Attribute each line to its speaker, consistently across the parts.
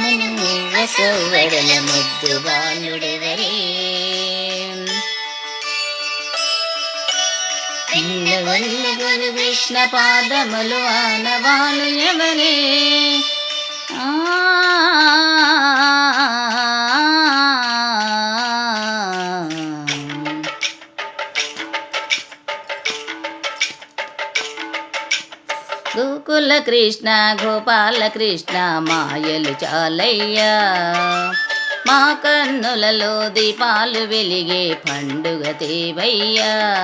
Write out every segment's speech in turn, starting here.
Speaker 1: మునివసవడల ముద్దు బాలుడెవరే? పిల్లవల్ల గురు కృష్ణ పాదములు ఆనవాలు ఎవరే? గోకుల కృష్ణ గోపాల కృష్ణ మాయలు చాలయ్యా. మా కన్నులలో దీపాలు వెలిగే పండుగ తేవయ్యా.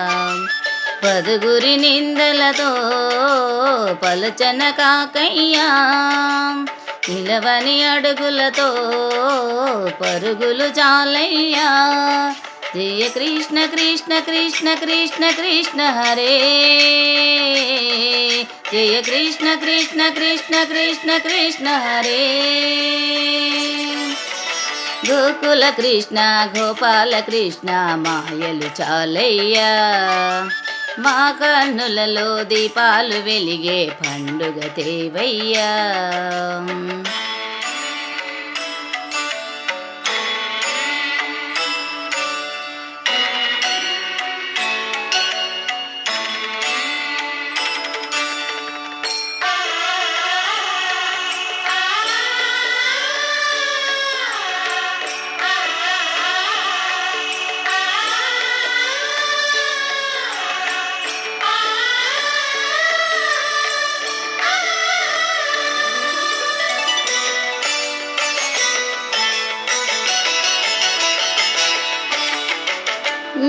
Speaker 1: పదుగురి నిందలతో పలుచన కాకయ్యా. నిలవని అడుగులతో పరుగులు చాలయ్యా. జయ కృష్ణ కృష్ణ కృష్ణ కృష్ణ కృష్ణ హరే. జయ కృష్ణ కృష్ణ కృష్ణ కృష్ణ కృష్ణ హరే. గోకుల కృష్ణ గోపాల కృష్ణ మాయలు చాలయ్యా. మా కన్నులలో దీపాలు వెలిగే పండుగ దేవయ్యా.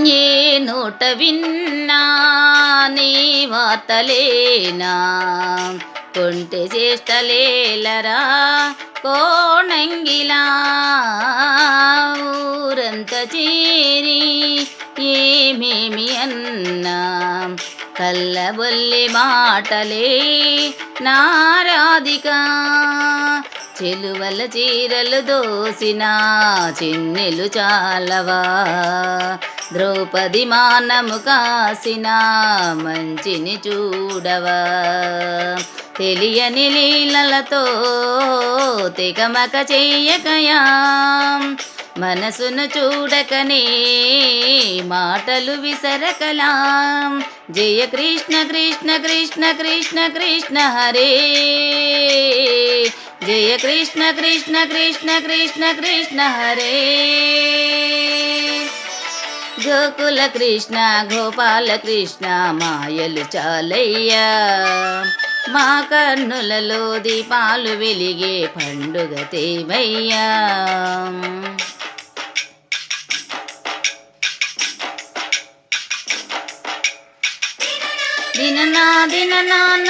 Speaker 1: ఏ నోట విన్నా నీ వార్తలేనా కొంటె చేష్టలేలరా కోణంగిలా? ఊరంత చేరి ఏమేమి అన్నా? కల్లబొల్లి మాటలే నారాధిక. చెలువల చీరలు దోసిన చిన్నెలు చాలవా? ద్రౌపది మానము కాసిన మంచిని చూడవా. తెలియని లీలలతో తెగమక చెయ్యకయా. మనసును చూడకనే మాటలు విసరకలా. జయ కృష్ణ కృష్ణ కృష్ణ కృష్ణ కృష్ణ హరే. జయ కృష్ణ కృష్ణ కృష్ణ కృష్ణ కృష్ణ హరే. గోకుల కృష్ణ గోపాల కృష్ణ మాయలు చాలయ్యా. మా కన్నులలో దీపాలు వెలిగే పండుగ తేవయ్యా దిననా నాన్న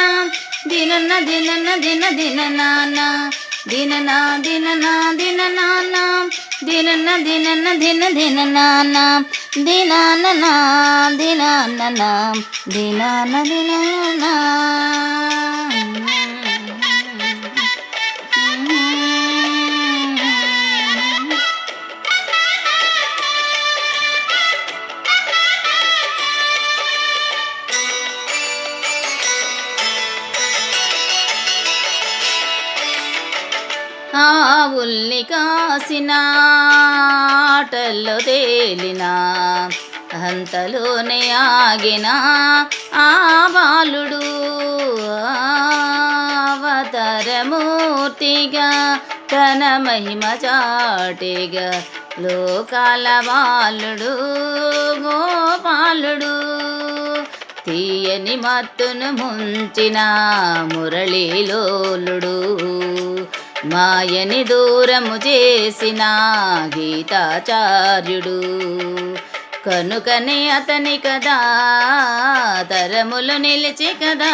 Speaker 1: దినన దినన దిన దిన దిననాన దిననా దిననా దిననాన దినన దినన దిన దిననాన దినానన దినానన దినాన దినాన ఆవుల్ని కాసిన ఆటల్లో తేలిన అంతలోనే ఆగిన ఆ బాలుడు అవతరమూర్తిగా తన మహిమ చాటిగా లోకాల బాలుడు గోపాలుడు తీయని మత్తును ముంచిన మురళీలోలుడు. మాయని దూరము చేసిన గీతాచార్యుడు. కనుకనే అతని కదా తరములు నిలిచి కదా.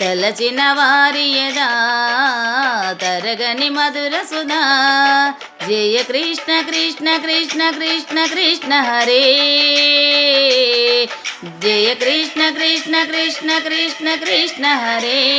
Speaker 1: తలచిన వారి యదా తరగని మధుర సుధా. జయ కృష్ణ కృష్ణ కృష్ణ కృష్ణ కృష్ణ హరే. జయ కృష్ణ కృష్ణ కృష్ణ కృష్ణ కృష్ణ హరే.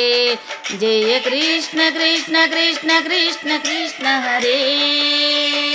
Speaker 1: जय कृष्ण कृष्ण कृष्ण कृष्ण कृष्ण हरे।